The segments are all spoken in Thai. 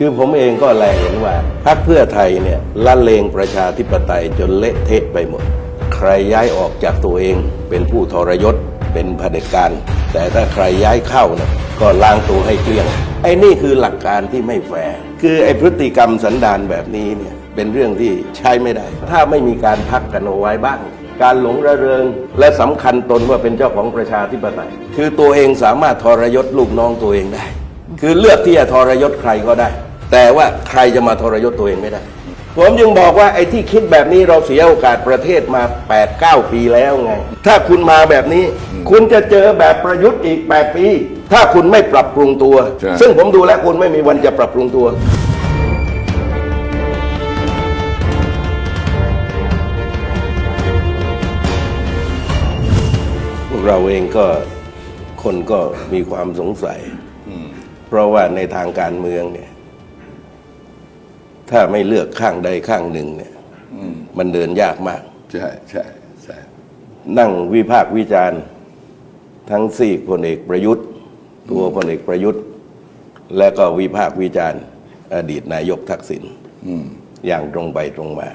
คือผมเองก็แลเห็นว่าพรรคเพื่อไทยเนี่ยละเลงประชาธิปไตยจนเละเทะไปหมด ใครย้ายออกจากตัวเองเป็นผู้ทรยศเป็นเผด็จการ แต่ถ้าใครย้ายเข้าเนี่ยก็ล้างตัวให้เกลี้ยง ไอ้นี่คือหลักการที่ไม่แฟร์คือไอ้พฤติกรรมสันดานแบบนี้เนี่ยเป็นเรื่องที่ใช้ไม่ได้ ถ้าไม่มีการพักกันเอาไว้บ้าง การหลงระเริงและสำคัญตนว่าเป็นเจ้าของประชาธิปไตย คือตัวเองสามารถทรยศลูกน้องตัวเองได้ คือเลือกที่จะทรยศใครก็ได้ แต่ว่าใครจะมาทรยศตัวเองไม่ได้ ผมยังบอกว่าไอ้ที่คิดแบบนี้เราเสียโอกาสประเทศมา 8 9 ปีแล้วไง ถ้าคุณมาแบบนี้ คุณจะเจอแบบประยุทธ์อีก 8 ปี ถ้าคุณไม่ปรับปรุงตัว ใช่ ซึ่งผมดูแล้วคุณไม่มีวันจะปรับปรุงตัว พวกเราเองก็คนก็มีความสงสัย เพราะว่าในทางการเมืองเนี่ย ถ้าไม่เลือกข้างใดข้างหนึ่งเนี่ยมันเดินยากมาก ใช่ใช่ใช่นั่งวิพากษ์วิจารณ์ ทั้งสี่พลเอกประยุทธ์ ตัวพลเอกประยุทธ์ และก็วิพากษ์วิจารณ์ อดีตนายกทักษิณอย่างตรงไปตรงมา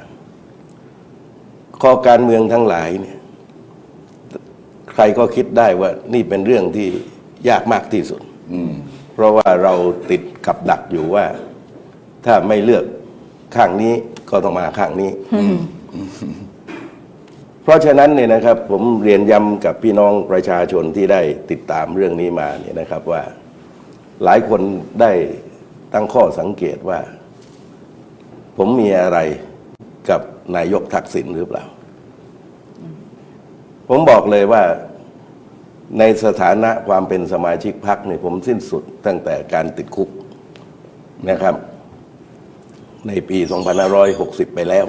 ข้อการเมืองทั้งหลายเนี่ย ใครก็คิดได้ว่านี่เป็นเรื่องที่ยากมากที่สุดเพราะว่าเราติดกับดักอยู่ว่า ถ้าไม่เลือก ข้างนี้ก็ต้องมาข้างนี้ เพราะฉะนั้นเนี่ยนะครับ ผมเรียนย้ำกับพี่น้องประชาชนที่ได้ติดตามเรื่องนี้มาเนี่ยนะครับว่าหลายคนได้ตั้งข้อสังเกตว่า ผมมีอะไรกับนายกทักษิณหรือเปล่า ผมบอกเลยว่าในสถานะความเป็นสมาชิกพรรคเนี่ยผมสิ้นสุดตั้งแต่การติดคุกนะครับ ในปี 2560 ไปแล้ว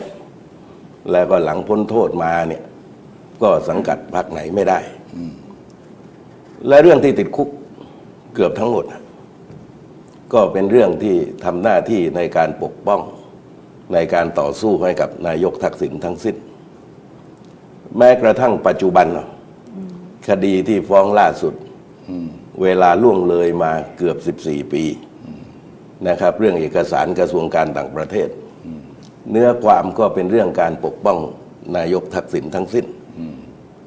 แล้วก็หลังพ้นโทษมาเนี่ย ก็สังกัดพรรคไหนไม่ได้ และเรื่องที่ติดคุกเกือบทั้งหมด ก็เป็นเรื่องที่ทำหน้าที่ในการปกป้องในการต่อสู้ให้กับนายกทักษิณทั้งสิ้น แม้กระทั่งปัจจุบัน คดีที่ฟ้องล่าสุด เวลาล่วงเลยมาเกือบ 14 ปี นะครับ เรื่องเอกสารกระทรวงการต่างประเทศ เนื้อความก็เป็นเรื่องการปกป้องนายกทักษิณทั้งสิ้น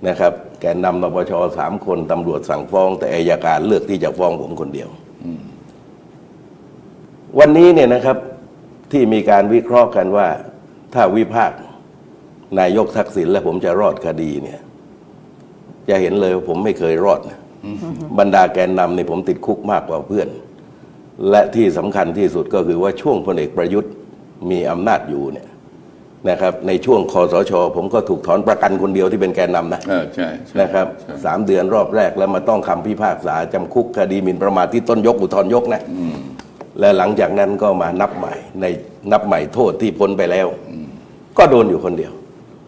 นะครับ แกนนำนปชสามคนตำรวจสั่งฟ้อง แต่อายการเลือกที่จะฟ้องผมคนเดียววันนี้เนี่ยนะครับที่มีการวิเคราะห์กันว่า ถ้าวิพากษ์นายกทักษิณและผมจะรอดคดีเนี่ย จะเห็นเลยว่าผมไม่เคยรอดนะบรรดาแกนนำเนี่ยผมติดคุกมากกว่าเพื่อน และที่สำคัญที่สุดก็คือว่าช่วงพลเอกประยุทธ์มีอำนาจอยู่เนี่ยนะครับในช่วงคอสช ผมก็ถูกถอนประกันคนเดียวที่เป็นแกนนำนะเออใช่ใช่นะครับใช่สามเดือนรอบแรกแล้วมาต้องคำพิพากษาจำคุกคดีหมิ่นประมาทที่ต้นยกอุทธรณ์ยกนะและหลังจากนั้นก็มานับใหม่ในนับใหม่โทษที่พ้นไปแล้ว ก็โดนอยู่คนเดียว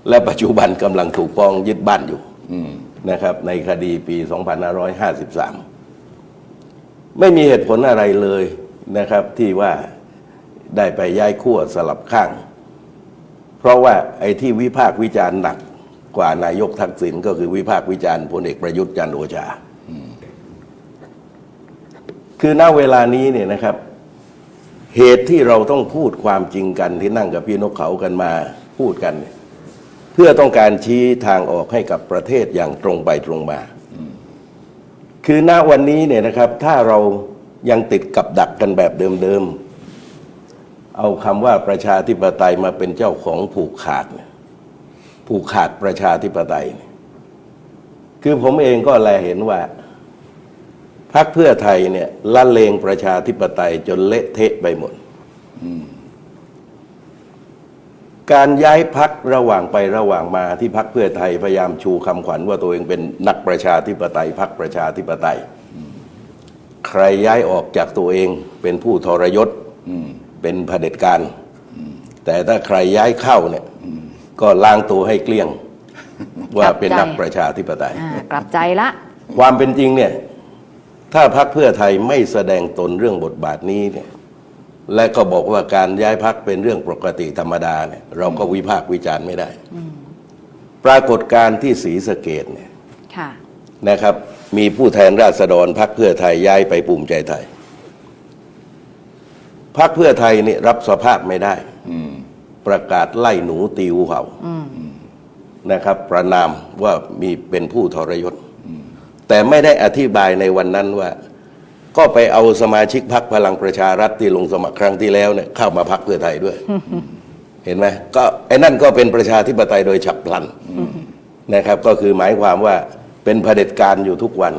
และปัจจุบันกำลังถูกฟ้องยึดบ้านอยู่นะครับในคดีปี 2553 ไม่มีเหตุผลอะไรเลยนะครับที่ว่าได้ไปย้ายขั้วสลับข้าง เพราะว่าไอ้ที่วิพากษ์วิจารณ์หนักกว่านายกทักษิณก็คือวิพากษ์วิจารณ์พลเอกประยุทธ์จันทร์โอชา คือณเวลานี้เนี่ยนะครับ เหตุที่เราต้องพูดความจริงกันที่นั่งกับพี่นกเขากันมาพูดกัน เพื่อต้องการชี้ทางออกให้กับประเทศอย่างตรงไปตรงมา คือณวันนี้เนี่ยนะครับถ้าเรายังติดกับดักกันแบบเดิมๆ เอาคำว่าประชาธิปไตยมาเป็นเจ้าของผูกขาดเนี่ยผูกขาดประชาธิปไตยเนี่ยคือผมเองก็แลเห็นว่าพักเพื่อไทยเนี่ยละเลงประชาธิปไตยจนเละเทะไปหมด การย้ายพักระหว่างไประหว่างมาที่พักเพื่อไทยพยายามชูคำขวัญว่าตัวเองเป็นนักประชาธิปไตยพักประชาธิปไตย ใครย้ายออกจากตัวเองเป็นผู้ทรยศเป็นเผด็จการ แต่ถ้าใครย้ายเข้าเนี่ยก็ล้างตัวให้เกลี้ยงว่าเป็นนักประชาธิปไตยอ่ากลับใจละ ความเป็นจริงเนี่ย ถ้าพักเพื่อไทยไม่แสดงตนเรื่องบทบาทนี้เนี่ย และก็บอกว่าการย้ายพักเป็นเรื่องปกติธรรมดาเนี่ยเราก็วิพากษ์วิจารณ์ไม่ได้ ปรากฏการณ์ที่ศรีสะเกดเนี่ยค่ะนะครับ มีผู้แทนราษฎรพักเพื่อไทยย้ายไปภูมิใจไทยพรรคเพื่อไทยนี่รับสภาพไม่ได้อืมประกาศไล่หนูตีงูเห่านะครับ ประนามว่ามีเป็นผู้ทรยศแต่ไม่ได้อธิบายในวันนั้นว่า ก็ไปเอาสมาชิกพรรคพลังประชารัฐที่ลงสมัครครั้งที่แล้วเนี่ยเข้ามาพรรคเพื่อไทยด้วย เห็นไหมก็ไอ้นั่นก็เป็นประชาธิปไตยโดยฉับพลันนะครับ ก็คือหมายความว่าเป็นเผด็จการอยู่ทุกวัน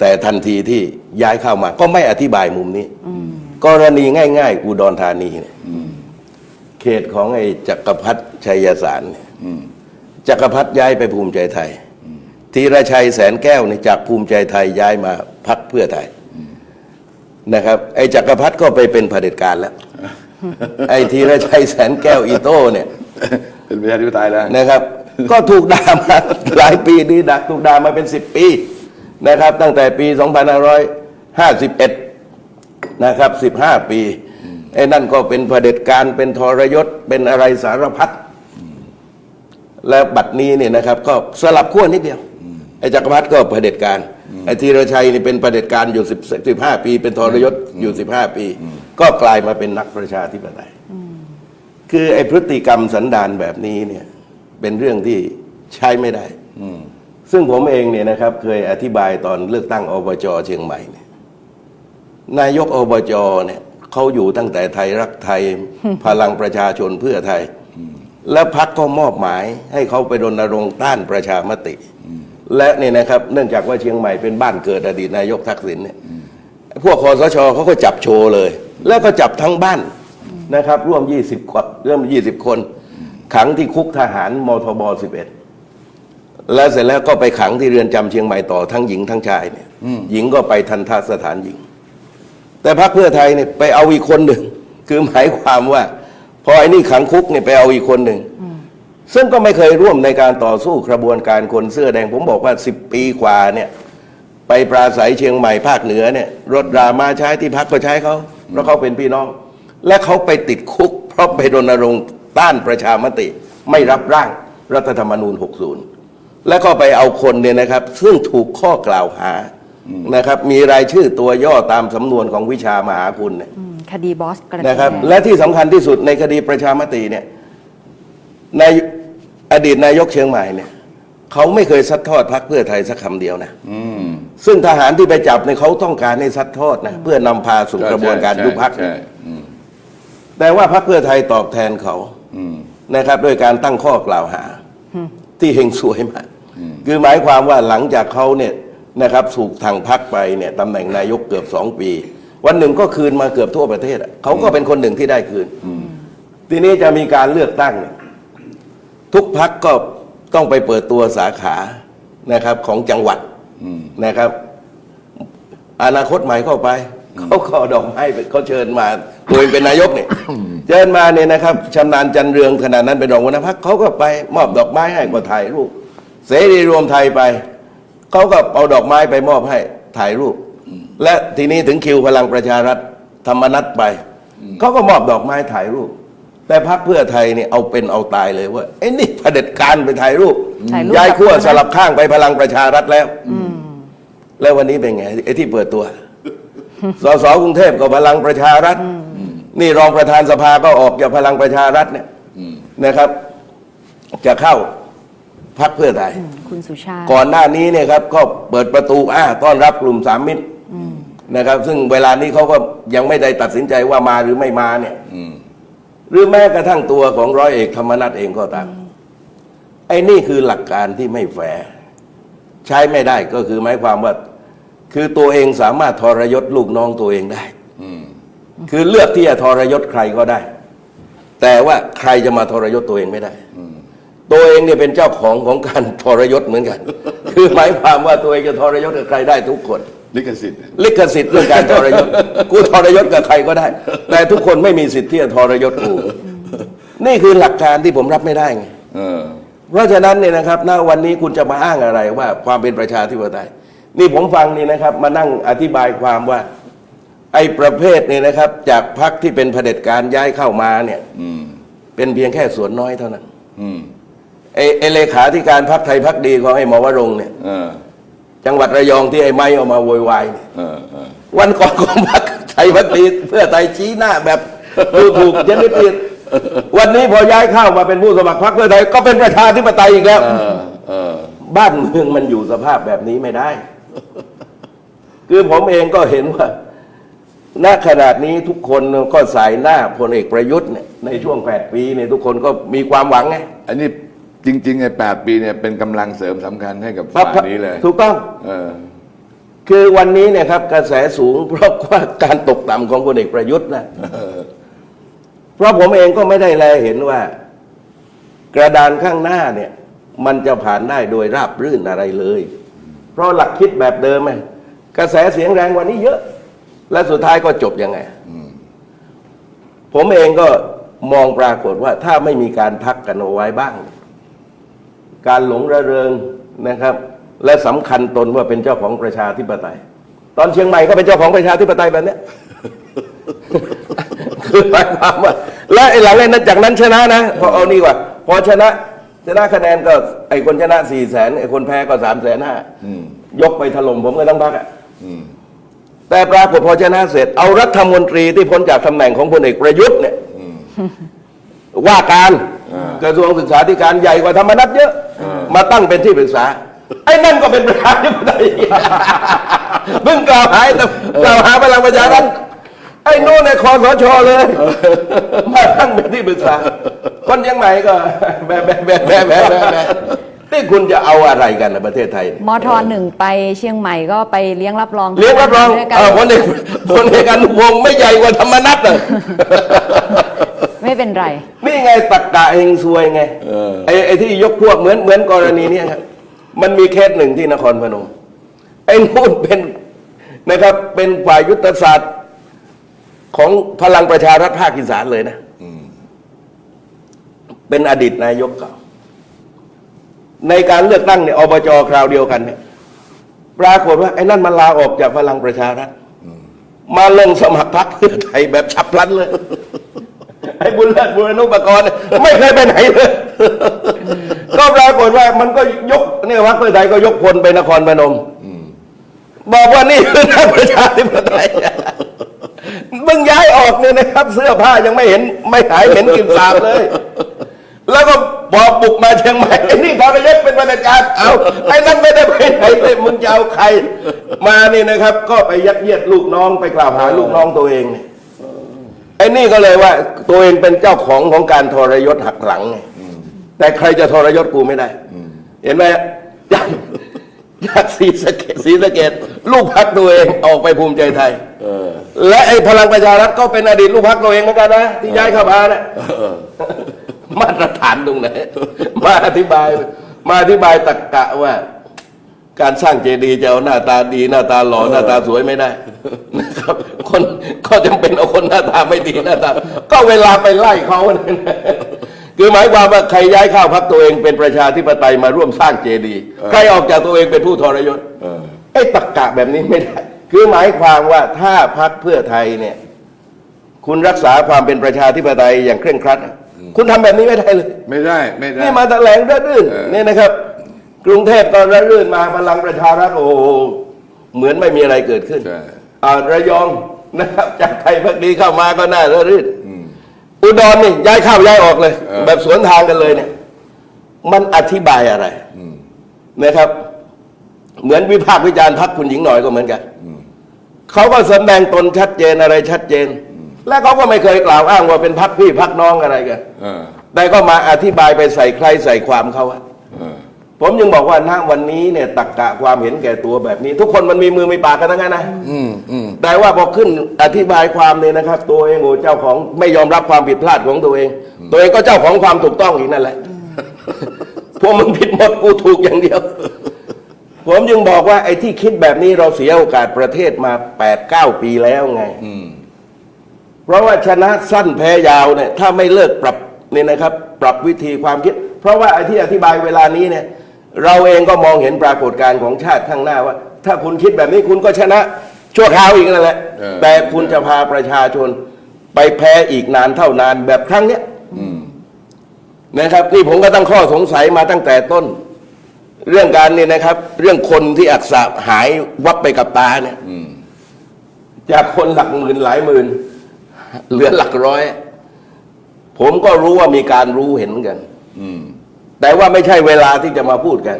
แต่ทันทีที่ย้ายเข้ามา ก็ไม่อธิบายมุมนี้กรณีง่าย ๆ อุดรธานีเนี่ยเขตของไอ้จักรพัฒชัยสารเนี่ยจักรพัฒย้ายไปภูมิใจไทยธีรชัยแสนแก้วเนี่ยจากภูมิใจไทยย้ายมาพักเพื่อไทย นะครับ ไอ้จักรพัฒก็ไปเป็นเผด็จการแล้ว ไอ้ธีรชัยแสนแก้วอีโต้เนี่ย เป็นประชาธิปไตยแล้วนะครับ ก็ถูกด่ามาหลายปีดีดักถูกด่ามาเป็นสิบปีนะครับ ตั้งแต่ปี 2551 นะครับ 15 ปีไอ้นั่นก็เป็นเผด็จการเป็นทรยศเป็นอะไรสารพัดและบัดนี้เนี่ยนะครับ ก็สลับขั้วนิดเดียวไอ้จักรพรรดิก็เผด็จการ ไอ้ธีรชัยนี่เป็นเผด็จการอยู่สิบสิบห้าปี เป็นทรยศอยู่สิบห้าปี ก็กลายมาเป็นนักประชาธิปไตยคือไอ้พฤติกรรมสันดานแบบนี้เนี่ย เป็นเรื่องที่ใช้ไม่ได้ซึ่งผมเองเนี่ยนะครับ เคยอธิบายตอนเลือกตั้งอบจเชียงใหม่เนี่ยนายกอบจเนี่ยเขาอยู่ตั้งแต่ไทยรักไทย พลังประชาชนเพื่อไทย และพักก็มอบหมายให้เขาไปรณรงค์ต้านประชามติ และเนี่ยนะครับเนื่องจากว่าเชียงใหม่เป็นบ้านเกิดอดีตนายกทักษิณเนี่ยพวกคอสชเขาก็จับโชว์เลย แล้วก็จับทั้งบ้านนะครับ ร่วม 20คนร่วม 20 คน ขังที่คุกทหารมทบ 11 แล้วเสร็จแล้วก็ไปขังที่เรือนจำเชียงใหม่ต่อทั้งหญิงทั้งชายเนี่ยหญิงก็ไปทันทสถานหญิง แต่พรรคเพื่อไทยเนี่ยไปเอาอีกคนหนึ่งคือหมายความว่า พอไอ้นี่ขังคุกเนี่ยไปเอาอีกคนหนึ่ง ซึ่งก็ไม่เคยร่วมในการต่อสู้กระบวนการคนเสื้อแดง ผมบอกว่าสิบปีกว่าเนี่ยไปปราศัยเชียงใหม่ภาคเหนือเนี่ยรถรามาใช้ที่พักก็ใช้เขาเพราะเขาเป็นพี่น้อง และเขาไปติดคุก เพราะไปรณรงค์ต้านประชามติ ไม่รับร่างรัฐธรรมนูญ 60 และก็ไปเอาคนเนี่ยนะครับ ซึ่งถูกข้อกล่าวหานะครับ มีรายชื่อตัวย่อตามสำนวนของวิชามหาคุณเนี่ยอืมคดีบอสกระทิงนะครับแดงและที่สำคัญที่สุดในคดีประชามติเนี่ยใน อดีตนายกเชียงใหม่เนี่ยเขาไม่เคยซัดทอดพรรคเพื่อไทยสักคำเดียวนะอืมซึ่งทหารที่ไปจับเนี่ยเขาต้องการให้ซัดทอดนะเพื่อนำพาสู่กระบวนการใช่ยุบพรรคใช่อืมแต่ว่าพรรคเพื่อไทยตอบแทนเขาอืมนะครับด้วยการตั้งข้อกล่าวหา ที่เฮงสวยมากคือหมายความว่าหลังจากเขาเนี่ยนะครับถูกทางพักไปเนี่ยตำแหน่งนายกเกือบสองปี วันหนึ่งก็คืนมาเกือบทั่วประเทศอะเขาก็เป็นคนหนึ่งที่ได้คืน ทีนี้จะมีการเลือกตั้งเนี่ย ทุกพักก็ต้องไปเปิดตัวสาขานะครับของจังหวัดนะครับ อนาคตใหม่เข้าไปเขาก็เอาดอกไม้ไปเขาเชิญมาตัวเองเป็นนายกเนี่ยเชิญมาเนี่ยนะครับชำนาญจันเรืองขนาดนั้นเป็นรองหัวหน้าพักเขาก็ไปมอบดอกไม้ให้ก็ถ่ายรูปเสรีรวมไทยไปเขาก็เอาดอกไม้ไปมอบให้ถ่ายรูป และทีนี้ถึงคิวพลังประชารัฐธรรมนัตไปเขาก็มอบดอกไม้ถ่ายรูป แต่พรรคเพื่อไทยเนี่ยเอาเป็นเอาตายเลยว่าไอ้นี่เผด็จการไปถ่ายรูป ถ่ายรูปย้ายขั้วกับสลับข้างไปพลังประชารัฐแล้ว แล้ววันนี้เป็นไงไอ้ที่เปิดตัว สสกรุงเทพก็พลังประชารัฐ นี่รองประธานสภาก็ออกจากพลังประชารัฐเนี่ยนะครับ จะเข้าพักเพื่อไทย คุณสุชาติ ก่อนหน้านี้เนี่ยครับก็เปิดประตูอ้าต้อนรับกลุ่มสามมิตรนะครับ ซึ่งเวลานี้เขาก็ยังไม่ได้ตัดสินใจว่ามาหรือไม่มาเนี่ยอืม หรือแม้กระทั่งตัวของร้อยเอกธรรมนัฐเองก็ตามไอ้นี่คือหลักการที่ไม่แฟร์ใช้ไม่ได้ก็คือหมายความว่า คือตัวเองสามารถทรยศลูกน้องตัวเองได้อืมคือเลือกที่จะทรยศใครก็ได้ แต่ว่าใครจะมาทรยศตัวเองไม่ได้ตัวเองเนี่ยเป็นเจ้าของของการทรยศเหมือนกัน คือหมายความว่าตัวเองจะทรยศกับใครได้ทุกคน ลิขสิทธิ์ ลิขสิทธิ์เรื่องการทรยศ กูทรยศกับใครก็ได้ แต่ทุกคนไม่มีสิทธิ์ที่จะทรยศกู นี่คือหลักการที่ผมรับไม่ได้ไงเออ เพราะฉะนั้นเนี่ยนะครับณวันนี้คุณจะมาอ้างอะไรว่าความเป็นประชาธิปไตย นี่ผมฟังนี่นะครับ มานั่งอธิบายความว่า ไอ้ประเภทเนี่ยนะครับ จากพรรคที่เป็นเผด็จการย้ายเข้ามาเนี่ย อืม เป็นเพียงแค่ส่วนน้อยเท่านั้นอืม ไอ้ไอ้เลขาธิการพรรคไทยพรรคดีของไอ้หมอวรงค์เนี่ย เออ จังหวัดระยองที่ไอ้ไม้ออกมาโวยวายเนี่ยเออเออวันก่อนของพรรคไทยพักดีเพื่อไทยชี้หน้าแบบดูถูกชนิดผิดวันนี้พอย้ายเข้ามาเป็นผู้สมัครพรรคเพื่อไทยก็เป็นประชาธิปไตยอีกแล้วเออเออบ้านเมืองมันอยู่สภาพแบบนี้ไม่ได้ คือผมเองก็เห็นว่าณขนาดนี้ทุกคนก็สายหน้าพลเอกประยุทธ์เนี่ยในช่วงแปดปีเนี่ยทุกคนก็มีความหวังไงอันนี้ จริงๆไอ้แปดปีเนี่ยเป็นกำลังเสริมสำคัญให้กับครับฝ่ายนี้เลยถูกต้อง เออ คือวันนี้เนี่ยครับกระแสสูงเพราะว่าการตกต่ำของพลเอกประยุทธ์นะ เพราะผมเองก็ไม่ได้แลเห็นว่า กระดานข้างหน้าเนี่ย มันจะผ่านได้โดยราบรื่นอะไรเลย เพราะหลักคิดแบบเดิมไงกระแสเสียงแรงกวันนี้เยอะ และสุดท้ายก็จบยังไง ผมเองก็มองปรากฏว่าถ้าไม่มีการพักกันเอาไว้บ้าง การหลงระเริงนะครับ และสำคัญตนว่าเป็นเจ้าของประชาธิปไตย ตอนเชียงใหม่ก็เป็นเจ้าของประชาธิปไตยแบบเนี้ยคือหมายความว่าและไอ้หลังนั้นจากนั้นชนะนะพอเอานี่ว่าพอชนะชนะคะแนนก็ไอ้คนชนะสี่แสนไอ้คนแพ้ก็สามแสนห้ายกไปถล่มผมก็ทั้งพักอะแต่ปรากฏพอชนะเสร็จ เอารัฐมนตรีที่พ้นจากตำแหน่งของพลเอกประยุทธ์เนี่ย ว่าการกระทรวงศึกษาธิการใหญ่กว่าธรรมนัตเยอะมาตั้งเป็นที่ปรึกษาไอ้นั่นก็เป็นประธานธิปไตยเพิ่งกล่าวหาไอ้ตำกล่าวหาพลังประชารัฐไอ้นู่นในคอสชเลย มาตั้งเป็นที่ปรึกษาคนเชียังใหม่ก็แบะแบะแบะแบะแบะแบะแบะนี่คุณจะเอาอะไรกันในประเทศไทยมทหนึ่งไปเชียงใหม่ก็ไปเลี้ยงรับรองเลี้ยงรับรองด้วยกันเออพลเอกพลเอกอนุพงศ์ไม่ใหญ่กว่าธรรมนัตเลยไม่ เป็นไร นี่ไงตักกะเฮงซวยไงเออ ไอ้ไอ้ที่ยกพวกเหมือนเหมือนกรณีเนี้ยครับมันมีเคสหนึ่งที่นครพนม ไอ้นู่นเป็นนะครับ เป็นฝ่ายยุทธศาสตร์ของพลังประชารัฐภาคอีสานเลยนะเป็นอดีตนายกเก่า ในการเลือกตั้งเนี่ยอบจคราวเดียวกันเนี่ยปรากฏว่าไอ้นั่นมันลาออกจากพลังประชารัฐมาลงสมัครพรรคเพื่อไทยแบบฉับพลันเลย ไอ้บุญเลิศบุรณุปกรณ์ไม่เคยไปไหนเลย ก็ปรากฏว่ามันก็ยกเนี่ยพรรคเพื่อไทยก็ยกพลไปนครพนมบอกว่านี่คือนักประชาธิปไตยมึงย้ายออกเนี่ยนะครับ เสื้อผ้ายังไม่เห็นไม่หายเห็นกลิ่นสาบเลย แล้วก็บอกบุกมาเชียงใหม่ไอ้นี่ทรยศเป็นบรรยากาศเอาไอ้นั่นไม่ได้ไปไหนเลยมึงจะเอาใคร มานี่นะครับ ก็ไปยัดเยียดลูกน้องไปกล่าวหาลูกน้องตัวเองเนี่ย ไอ้นี่ก็เลยว่าตัวเองเป็นเจ้าของของการทรยศหักหลังไงแต่ใครจะทรยศกูไม่ได้ เห็นไหมจากจากสีสะเกตสีสะเกตลูกพักตัวเองออกไปภูมิใจไทยเออและไอ้พลังประชารัฐก็เป็นอดีตลูกพักตัวเองเหมือนกันนะที่ย้ายเข้ามานะมาตรฐานตรงไหนมาอธิบาย มาอธิบายตรรกะว่า การสร้างเจดีย์จะเอาหน้าตาดีหน้าตาหล่อหน้าตาสวยไม่ได้นะครับ คนก็จำเป็นเอาคนหน้าตาไม่ดีหน้าตา ก็เวลาไปไล่เขาเนี่ยนะคือหมายความว่าใครย้ายเข้าพักตัวเองเป็นประชาธิปไตยมาร่วมสร้างเจดีย์ใครออกจากตัวเองเป็นผู้ทรยศเออไอ้ตรกกะแบบนี้ไม่ได้ คือหมายความว่าถ้าพักเพื่อไทยเนี่ย คุณรักษาความเป็นประชาธิปไตยอย่างเคร่งครัดอะคุณทำแบบนี้ไม่ได้เลย ไม่ได้ ไม่ได้นี่มาแถลงระรื่นเออนี่นะครับ กรุงเทพตอนระรื่นมาพลังประชารัฐโอ้โหเหมือนไม่มีอะไรเกิดขึ้นใช่ อ่าระยองนะครับ จากไทยพักดีเข้ามาก็น่าระรื่นอุดรนี่ย้ายเข้าย้ายออกเลย เออ แบบสวนทางกันเลยเนี่ย มันอธิบายอะไรนะครับ เหมือนวิพากษ์วิจารณ์พักคุณหญิงหน่อยก็เหมือนกันเขาก็แสดงตนชัดเจนอะไรชัดเจน และเขาก็ไม่เคยกล่าวอ้างว่าเป็นพักพี่พักน้องอะไรกัน เออแต่ก็มาอธิบายไปใส่ใครใส่ความเขาอะ เออ ผมยังบอกว่าณวันนี้เนี่ยตักกะความเห็นแก่ตัวแบบนี้ ทุกคนมันมีมือมีปากกันทั้งนั้นนะอืมอืมแต่ว่าพอขึ้นอธิบายความเนี่ยนะครับ ตัวเองโอ้เจ้าของไม่ยอมรับความผิดพลาดของตัวเอง ตัวเองก็เจ้าของความถูกต้องอีกนั่นแหละพวกมึงผิดหมดกูถูกอย่างเดียว ผมยังบอกว่าไอ้ที่คิดแบบนี้เราเสียโอกาสประเทศมาแปดเก้าปีแล้วไงอืมเพราะว่าชนะสั้นแพ้ยาวเนี่ย ถ้าไม่เลิกปรับเนี่ยนะครับ ปรับวิธีความคิด เพราะว่าไอ้ที่อธิบายเวลานี้เนี่ย เราเองก็มองเห็นปรากฏการณ์ของชาติข้างหน้าว่า ถ้าคุณคิดแบบนี้คุณก็ชนะชั่วคราวอีกนั่นแหละ เออ แต่คุณจะพาประชาชนไปแพ้อีกนานเท่านานแบบครั้งเนี้ยอืม นะครับนี่ผมก็ตั้งข้อสงสัยมาตั้งแต่ต้น เรื่องการเนี่ยนะครับ เรื่องคนที่อักษะหายวับไปกับตาเนี่ย อืม จากคนหลักหมื่นหลายหมื่น เหลือหลักร้อย ผมก็รู้ว่ามีการรู้เห็นกัน อืม แต่ว่าไม่ใช่เวลาที่จะมาพูดกัน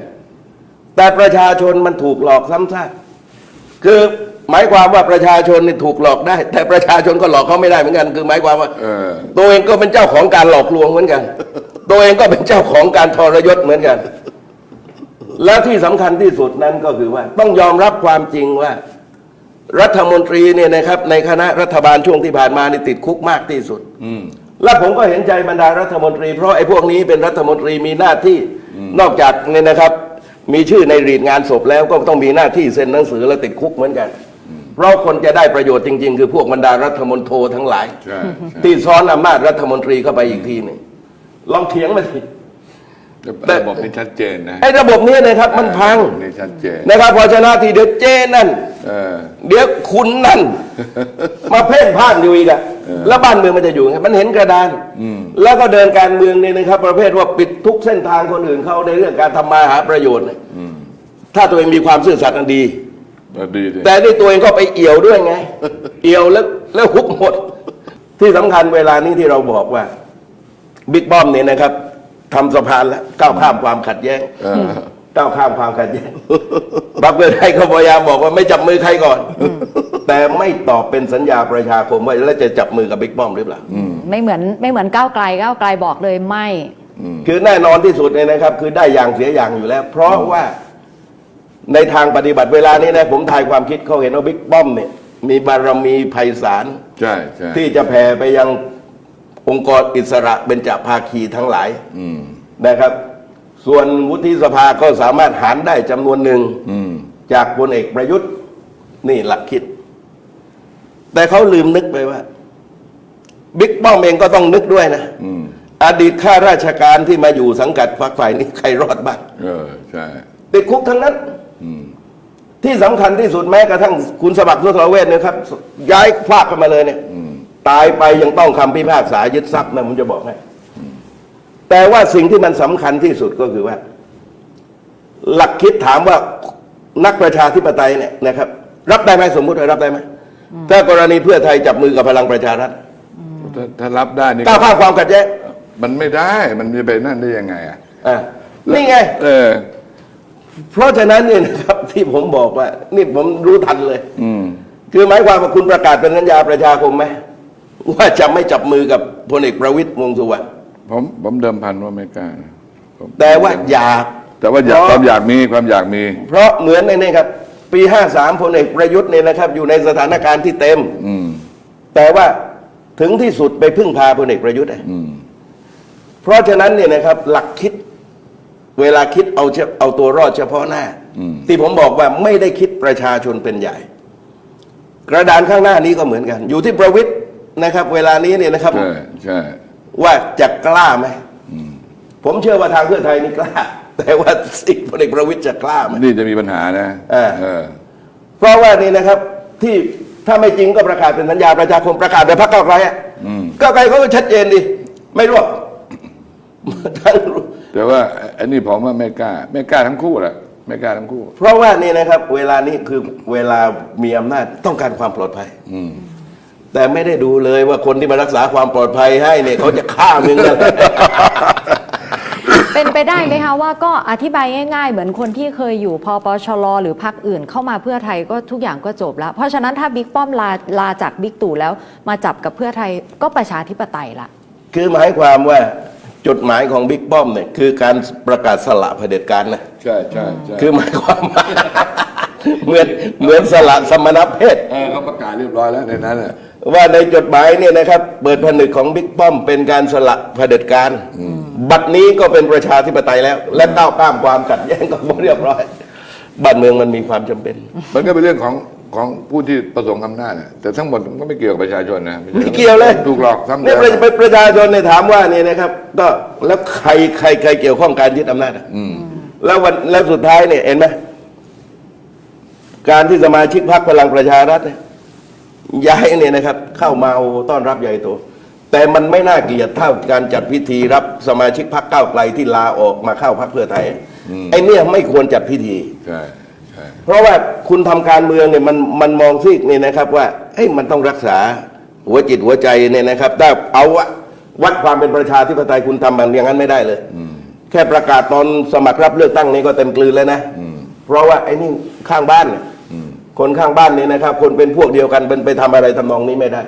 แต่ประชาชนมันถูกหลอกซ้ำซากคือหมายความว่าประชาชนนี่ถูกหลอกได้ แต่ประชาชนก็หลอกเขาไม่ได้เหมือนกัน คือหมายความว่าเออตัวเองก็เป็นเจ้าของการหลอกลวงเหมือนกัน ตัวเองก็เป็นเจ้าของการทรยศเหมือนกัน และที่สำคัญที่สุดนั้นก็คือว่า ต้องยอมรับความจริงว่า รัฐมนตรีเนี่ยนะครับ ในคณะรัฐบาลช่วงที่ผ่านมานี่ติดคุกมากที่สุด อืม และผมก็เห็นใจบรรดารัฐมนตรี เพราะไอ้พวกนี้เป็นรัฐมนตรีมีหน้าที่นอกจากเนี่ยนะครับ มีชื่อในรีดงานศพแล้วก็ต้องมีหน้าที่เซ็นหนังสือและติดคุกเหมือนกัน เพราะคนจะได้ประโยชน์จริง ๆ คือพวกบรรดารัฐมนโททั้งหลายใช่ใช่ที่ซ้อนอำนาจรัฐมนตรีเข้าไปอีกทีหนึ่งลองเถียงมาสิแต่ ระบบนี้ชัดเจนนะไอ้ระบบนี้นะครับมันพังระบบนี่ชัดเจนนะครับพอชนะทีเดี๋ยวเจนั่นเออเดี๋ยวคุณนั่น มาเพ่นพ่านอยู่อีกอะแล้วบ้านเมืองมันจะอยู่ไงมันเห็นกระดานแล้วก็เดินการเมืองเนี่ยนะครับ ประเภทว่าปิดทุกเส้นทางคนอื่นเขาในเรื่องการทำมาหาประโยชน์เนี่ยถ้าตัวเองมีความซื่อสัตย์อันดีดีดิแต่นี่ตัวเองก็ไปเอี่ยวด้วยไง เอี่ยวแล้วแล้วหุบหมด ที่สำคัญเวลานี้ที่เราบอกว่าบิ๊กป้อมเนี่ยนะครับ ทำสะพานแล้วก้าวข้ามความขัดแย้งเออก้าวข้ามความขัดแย้งบักเพื่อไทยเขาพยายามบอกว่าไม่จับมือใครก่อน แต่ไม่ตอบเป็นสัญญาประชาคมว่าแล้วจะจับมือกับบิ๊กป้อมหรือเปล่า ไม่เหมือนไม่เหมือนก้าวไกลก้าวไกลบอกเลยไม่ คือแน่นอนที่สุดเนี่ยนะครับ คือได้อย่างเสียอย่างอยู่แล้ว เพราะว่าในทางปฏิบัติเวลานี้นะผมทายความคิดเขาเห็นว่าบิ๊กป้อมเนี่ยมีบารมีไพศาลใช่ใช่ที่จะแผ่ไปยัง องค์กรอิสระเบญจภาคีทั้งหลายอืมนะครับ ส่วนวุฒิสภาก็สามารถหารได้จำนวนหนึ่งอืมจากพลเอกประยุทธ์นี่หลักคิด แต่เขาลืมนึกไปว่าบิ๊กป้อมเองก็ต้องนึกด้วยนะอืมอดีตข้าราชการที่มาอยู่สังกัดฝักฝ่ายนี้ใครรอดบ้างเออใช่ติดคุกทั้งนั้นอืมที่สำคัญที่สุดแม้กระทั่งคุณสมัครสุทรเวชเนะครับ ย้ายภาคกันมาเลยเนี่ย ตายไปยังต้องคำพิพากษายึดทรัพย์นะผมจะบอกให้ แต่ว่าสิ่งที่มันสำคัญที่สุดก็คือว่า หลักคิดถามว่านักประชาธิปไตยเนี่ยนะครับ รับได้ไหมสมมุติว่ารับได้ไหมถ้ากรณีเพื่อไทยจับมือกับพลังประชารัฐถ้าถ้ารับได้นี่ก้าวข้ามความขัดแย้งมันไม่ได้มันจะไปนั่นได้ยังไงอะอะนี่ไง เออ เพราะฉะนั้นเนี่ยนะครับ ที่ผมบอกว่า นี่ผมรู้ทันเลย อืม คือหมายความว่าคุณประกาศเป็นสัญญาประชาคมไหม ว่าจะไม่จับมือกับพลเอกประวิตยวงษ์สุวรรณผมผมเดิมพันว่าไม่กล้านะผมแต่ว่าอยาก แต่ว่าอยากเพควาราะมอยากมีความอยากมี เพราะเหมือนในนี่ครับ ปีห้าสามพลเอกประยุทธ์เนี่ยนะครับ อยู่ในสถานการณ์ที่เต็ม อืม แต่ว่าถึงที่สุดไปพึ่งพาพลเอกประยุทธ์อะอืม เพราะฉะนั้นเนี่ยนะครับ หลักคิดเวลาคิดเอาเฉเอาตัวรอดเฉพาะหน้าที่ผมบอกว่าไม่ได้คิดประชาชนเป็นใหญ่ กระดานข้างหน้านี้ก็เหมือนกัน อยู่ที่ประวิทย์ นะครับ เวลานี้เนี่ยนะครับ ใช่ใช่ว่าจะกล้าไหมผมเชื่อว่าทางเพื่อไทยนี่กล้า แต่ว่าสิ่งพลเอกประวิทย์จะกล้าไหม นี่จะมีปัญหานะเออ เออ เพราะว่านี่นะครับ ที่ถ้าไม่จริงก็ประกาศเป็นสัญญาประชาคมประกาศโดยพรรคก้าวไกลอะก้าวไกลเขาก็ชัดเจนดิไม่ร่วมทั้งแต่ว่าอันนี้ผมว่าไม่กล้า ไม่กล้าทั้งคู่แหละไม่กล้าทั้งคู่ เพราะว่านี่นะครับ เวลานี้คือเวลามีอำนาจต้องการความปลอดภัย แต่ไม่ได้ดูเลยว่าคนที่มารักษาความปลอดภัยให้เนี่ยเขาจะฆ่ามึงกัน เป็นไปได้ไหมคะว่าก็อธิบายง่าย ๆ เหมือนคนที่เคยอยู่พปชรหรือพรรคอื่นเข้ามาเพื่อไทยก็ทุกอย่างก็จบแล้ว เพราะฉะนั้นถ้าบิ๊กป้อมลาลาจากบิ๊กตู่แล้วมาจับกับเพื่อไทยก็ประชาธิปไตยละ คือหมายความว่าจุดหมายของบิ๊กป้อมเนี่ยคือการประกาศสละเผด็จการนะใช่ใช่ใช่คือหมายความว่า เหมือนเหมือนสละสมณเพศ เออเขาประกาศเรียบร้อยแล้วในนั้นน่ะ ว่าในจดหมายเนี่ยนะครับเปิดผนึกของบิ๊กป้อมเป็นการสละเผด็จการบัดนี้ก็เป็นประชาธิปไตยแล้ว และก้าวข้ามความขัดแย้งก็เรียบร้อย บ้านเมืองมันมีความจำเป็น มันก็เป็นเรื่องของของผู้ที่ประสงค์อำนาจน่ะแต่ทั้งหมดมันก็ไม่เกี่ยวกับประชาชนนะไม่เกี่ยวเลยถูกหลอกซ้ำเนี่เดิยมประประชาชนเนี่ยถามว่าเนี่ยนะครับ ก็แล้วใครใครใครเกี่ยวข้องการยึดอำนาจอะแล้ววันแล้วสุดท้ายเนี่ยเห็นไหมการที่สมาชิกพรรคพลังประชารัฐเนี่ย ย้ายเนี่ยนะครับเข้ามาโอ้ต้อนรับใหญ่โตแต่มันไม่น่าเกลียดเท่าการจัดพิธีรับสมาชิกพรรคก้าวไกลที่ลาออกมาเข้าพรรคเพื่อไทยไอ้เนี่ยไม่ควรจัดพิธี ใช่ใช่เพราะว่าคุณทำการเมืองเนี่ยมันมันมองซีกเนี่ยนะครับ ว่าอ้ยมันต้องรักษาหัวจิตหัวใจเนี่ยนะครับถ้าเอาวะวัดความเป็นประชาธิปไตยคุณทำแบบอย่างนั้นไม่ได้เลยแค่ประกาศตอนสมัครรับเลือกตั้งนี้ก็เต็มกลืนแล้วนะเพราะว่าไอ้นี่ข้างบ้านเนี่ย คนข้างบ้านเนี่ยนะครับ คนเป็นพวกเดียวกันเป็นไปทำอะไรทำนองนี้ไม่ได้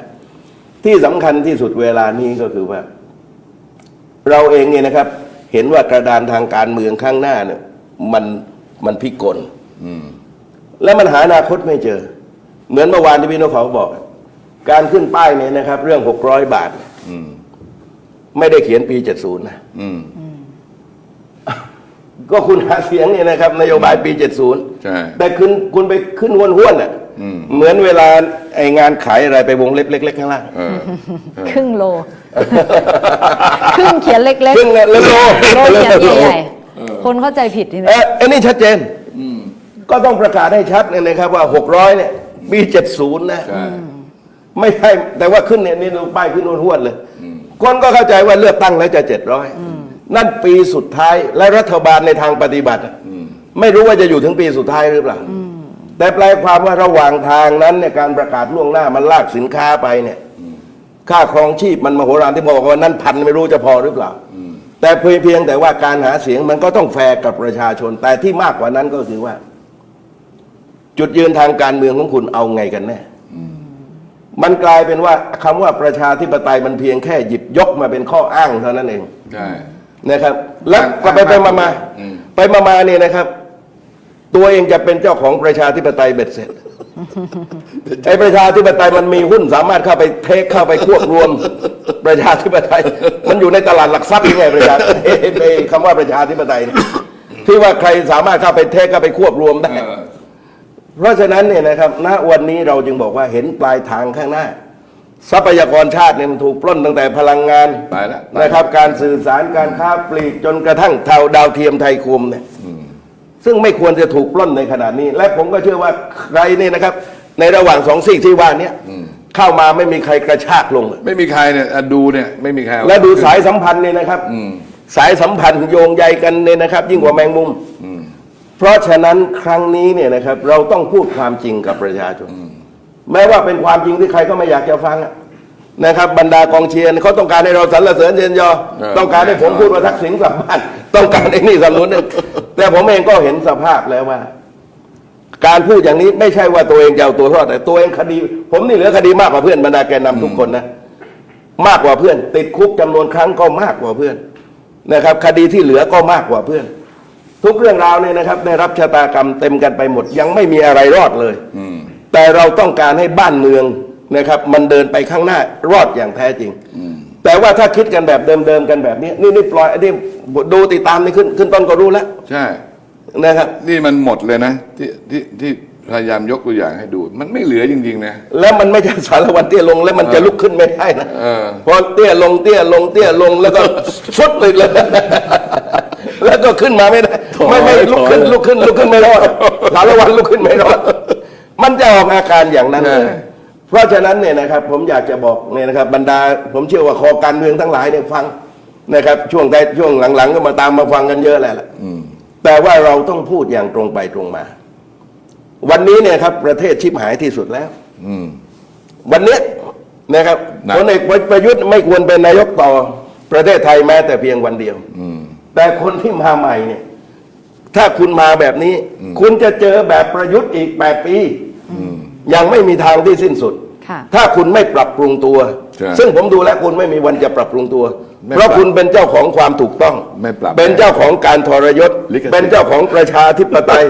ที่สำคัญที่สุดเวลานี้ก็คือว่า เราเองเนี่ยนะครับ เห็นว่ากระดานทางการเมืองข้างหน้าเนี่ย มันมันพิกลแล้วมันหาอนาคตไม่เจอ เหมือนเมื่อวานที่พี่นกเขาบอก การขึ้นป้ายเนี่ยนะครับ เรื่องหกร้อยบาทไม่ได้เขียนปีเจ็ดศูนย์นะอืม ก็คุณหาเสียงเนี่ยนะครับนโยบายปีเจ็ดศูนย์ใช่แต่คุณคุณไปขึ้นห้วนห้วนๆอะอืม เหมือนเวลาไองานขายอะไรไปวงเล็บเล็กๆข้างล่างเออ ครึ่งโล ครึ่งเขียนเล็กครึ่งแล้วโลๆโลเขียนใหญ่ๆคนเข้าใจผิดทีเอนี้ออันนี้ชัดเจนก็ต้องประกาศให้ชัดเลยนะครับว่าหกร้อยเนี่ยปีเจ็ดศูนย์นะ ใช่ ไม่ใช่แต่ว่าขึ้นเนี่ยนี่ดูป้ายขึ้นห้วนๆเลย คนก็เข้าใจว่าเลือกตั้งแล้วจะเจ็ดร้อย นั่นปีสุดท้ายและรัฐบาลในทางปฏิบัติอะไม่รู้ว่าจะอยู่ถึงปีสุดท้ายหรือเปล่าแต่แปลความว่าระหว่างทางนั้นเนี่ยการประกาศล่วงหน้ามันลากสินค้าไปเนี่ยค่าครองชีพมันมโหฬารที่บอกว่านั้นพันไม่รู้จะพอหรือเปล่าแต่เพียงเพียงแต่ว่าการหาเสียงมันก็ต้องแฟร์กับประชาชน แต่ที่มากกว่านั้นก็คือว่า จุดยืนทางการเมืองของคุณเอาไงกันแน่มันกลายเป็นว่าคำว่าประชาธิปไตยมันเพียงแค่หยิบยกมาเป็นข้ออ้างเท่านั้นเองใช่ นะครับ แล้วก็ไปไปมามาอืม ไปมามาเนี่ยนะครับ ตัวเองจะเป็นเจ้าของประชาธิปไตยเบ็ดเสร็จไอ้ประชาธิปไตยมันมีหุ้นสามารถเข้าไปเทคเข้าไปควบรวม ประชาธิปไตย มันอยู่ในตลาดหลักทรัพย์ยังไงประชาไอ้ไอ้คำว่าประชาธิปไตยเนี่ยที่ว่าใครสามารถเข้าไปเทคเข้าไปควบรวมได้ เออ เพราะฉะนั้นเนี่ยนะครับ ณ วันนี้เราจึงบอกว่าเห็นปลายทางข้างหน้า ทรัพยากรชาติเนี่ยมันถูกปล้นตั้งแต่พลังงานตายแล้วนะครับ การสื่อสารการค้าปลีกจนกระทั่งเท่าดาวเทียมไทยคมเนี่ยซึ่งไม่ควรจะถูกปล้นในขนาดนี้ และผมก็เชื่อว่าใครเนี่ยนะครับ ในระหว่างสองซีกที่ว่าเนี้ยเข้ามาไม่มีใครกระชากลงไม่มีใครเนี่ยอะดูเนี่ยไม่มีใครเอาและดูสายสัมพันธ์เนี่ยนะครับอืมสายสัมพันธ์โยงใยกันเนี่ยนะครับ ยิ่งกว่าแมงมุมเพราะฉะนั้นครั้งนี้เนี่ยนะครับ เราต้องพูดความจริงกับประชาชน แม้ว่าเป็นความจริงที่ใครก็ไม่อยากจะฟังอะนะครับ บรรดากองเชียร์เขาต้องการให้เราสรรเสริญเยินยอเออต้องการให้ผมพูดว่าทักษิณกลับบ้านต้องการให้นี่สำนุนเนี่ยแต่ผมเองก็เห็นสภาพแล้วว่า การพูดอย่างนี้ไม่ใช่ว่าตัวเองจะเอาตัวรอดแต่ตัวเองคดี ผมนี่เหลือคดีมากกว่าเพื่อนบรรดาแกนนำทุกคนนะมากกว่าเพื่อน ติดคุกจำนวนครั้งก็มากกว่าเพื่อนนะครับ คดีที่เหลือก็มากกว่าเพื่อน ทุกเรื่องราวเนี่ยนะครับ ได้รับชะตากรรมเต็มกันไปหมด ยังไม่มีอะไรรอดเลยอืม แต่เราต้องการให้บ้านเมืองนะครับ มันเดินไปข้างหน้ารอดอย่างแท้จริง แต่ว่าถ้าคิดกันแบบเดิมๆกันแบบนี้ นี่นี่ปล่อยนี่ดูติดตามนี่ขึ้นขึ้นต้นก็รู้แล้วใช่ นะครับ นี่มันหมดเลยนะ ที่ที่ที่พยายามยกตัวอย่างให้ดู มันไม่เหลือจริงๆนะ แล้วมันไม่ใช่สารวันเตี้ยลงแล้วมันจะลุกขึ้นไม่ได้นะเออ พอเตี้ยลงเตี้ยลงเตี้ยลงแล้วก็สุดเลยเลย แล้วก็ขึ้นมาไม่ได้ ไม่ไม่ลุกขึ้นลุกขึ้นลุกขึ้นไม่รอดสารวันลุกขึ้นไม่รอด มันจะออกอาการอย่างนั้นเลยใช่เพราะฉะนั้นเนี่ยนะครับผมอยากจะบอกเนี่ยนะครับบรรดา ผมเชื่อว่าคอการเมืองทั้งหลายเนี่ยฟังนะครับ ช่วงแต่ช่วงหลังๆ ก็มาตามมาฟังกันเยอะแหละล่ะแต่ว่าเราต้องพูดอย่างตรงไปตรงมา วันนี้เนี่ยครับ ประเทศชิบหายที่สุดแล้วอืมวันเนี้ยนะครับนะพลเอกประยุทธ์ไม่ควรเป็นนายกต่อประเทศไทยแม้แต่เพียงวันเดียวแต่คนที่มาใหม่เนี่ย ถ้าคุณมาแบบนี้ คุณจะเจอแบบประยุทธ์อีกแปดปี ยังไม่มีทางที่สิ้นสุด ค่ะ ถ้าคุณไม่ปรับปรุงตัว ใช่ซึ่งผมดูแล้วคุณไม่มีวันจะปรับปรุงตัว ไม่เพราะปรับคุณเป็นเจ้าของความถูกต้อง ไม่ปรับเป็นเจ้าของการทรยศ ลิขสิทธิ์ เป็นเจ้าของประชาธิปไตย